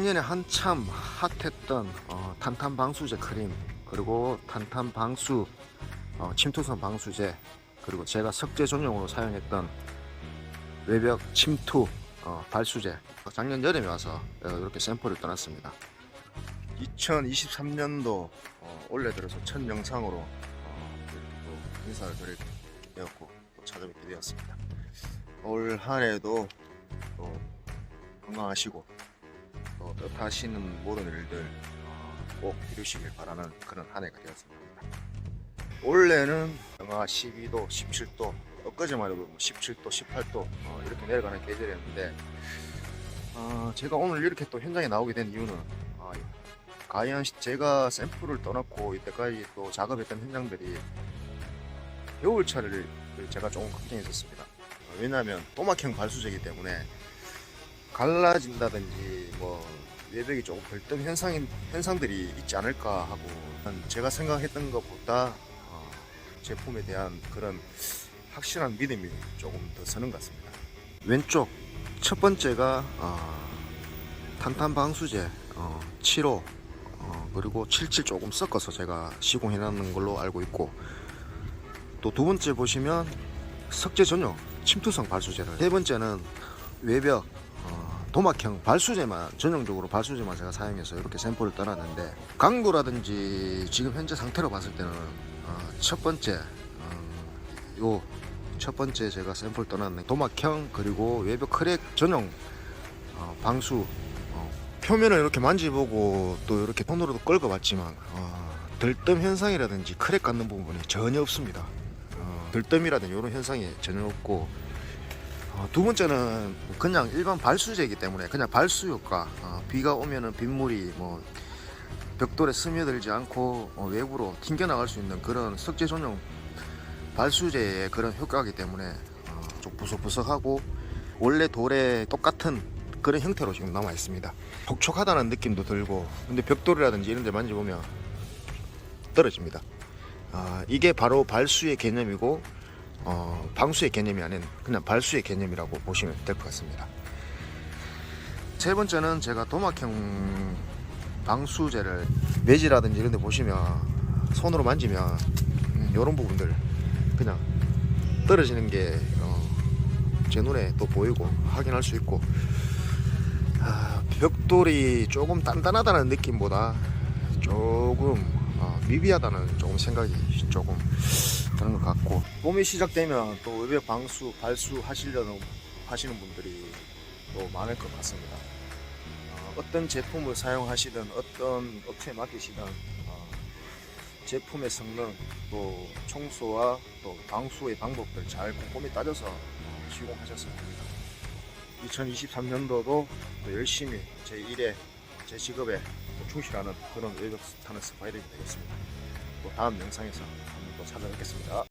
작년에 한참 핫했던 어, 탄탄 방수제 크림 그리고 탄탄 방수 어, 침투성 방수제 그리고 제가 석재 전용으로 사용했던 외벽 침투 어, 발수제. 작년 여름에 와서 어, 이렇게 샘플을 떠났습니다. 2023년도 어, 올해 들어서 첫 영상으로 어, 인사를 드리게 되었고 또 찾아뵙게 되었습니다. 올 한해도 또 건강하시고 또 뜻 하시는 모든 일들 어, 꼭 이루시길 바라는 그런 한 해가 되었습니다. 올해는 영하 12도, 17도, 엊그제만 해도 17도, 18도 어, 이렇게 내려가는 계절이었는데 어, 제가 오늘 이렇게 또 현장에 나오게 된 이유는 어, 과연 시- 제가 샘플을 떠났고 이때까지 또 작업했던 현장들이 겨울철을 제가 조금 걱정했었습니다. 어, 왜냐하면 또막형 발수제이기 때문에 갈라진다든지 뭐 외벽이 조금 벌등 현상 현상들이 있지 않을까 하고 한 제가 생각했던 것보다 어, 제품에 대한 그런 확실한 믿음이 조금 더 서는 것 같습니다. 왼쪽 첫 번째가 어, 탄탄 방수제 어, 7호 어, 그리고 77 조금 섞어서 제가 시공해 놨는 걸로 알고 있고 또 두 번째 보시면 석재 전용 침투성 발수제를 세 번째는 외벽 어, 도막형 발수제만 전용적으로 발수제만 제가 사용해서 이렇게 샘플을 떠났는데 강도라든지 지금 현재 상태로 봤을 때는 어, 첫 번째 요첫 번째 제가 샘플 떠났는 도막형 그리고 외벽 크랙 전용 어, 방수 어, 표면을 이렇게 만지보고 또 이렇게 손으로도 끌어봤지만 어, 들뜸 현상이라든지 크랙 갖는 부분이 전혀 없습니다. 어, 들뜸이라든지 이런 현상이 전혀 없고 어, 두 번째는 그냥 일반 발수제이기 때문에 그냥 발수 효과 어, 비가 오면은 빗물이 뭐 벽돌에 스며들지 않고 어, 외부로 튕겨 나갈 수 있는 그런 석재 전용 발수제의 그런 효과이기 때문에 어, 좀 부석부석하고 원래 돌에 똑같은 그런 형태로 지금 남아 있습니다. 촉촉하다는 느낌도 들고 근데 벽돌이라든지 이런 데 만져보면 떨어집니다. 아, 이게 바로 발수의 개념이고 어, 방수의 개념이 아닌 그냥 발수의 개념이라고 보시면 될 것 같습니다. 세 번째는 제가 도막형 방수제를 매지라든지 이런 데 보시면 손으로 만지면 이런 부분들 그냥 떨어지는 게 제 눈에 또 보이고 확인할 수 있고 아, 벽돌이 조금 단단하다는 느낌보다 조금 어, 미비하다는 조금 생각이 조금 드는 것 같고 봄이 시작되면 또 외벽 방수 발수 하시려는 하시는 분들이 또 많을 것 같습니다. 어, 어떤 제품을 사용하시든 어떤 업체에 맡기시든 어, 제품의 성능 또 청소와 또 방수의 방법들 잘 꼼꼼히 따져서 어, 시공하셨으면 합니다. 2023년도도 열심히 제 일에 제 직업에 또 충실하는 그런 외벽 타는 스파이더이 되겠습니다. 또 다음 영상에서 또 찾아뵙겠습니다.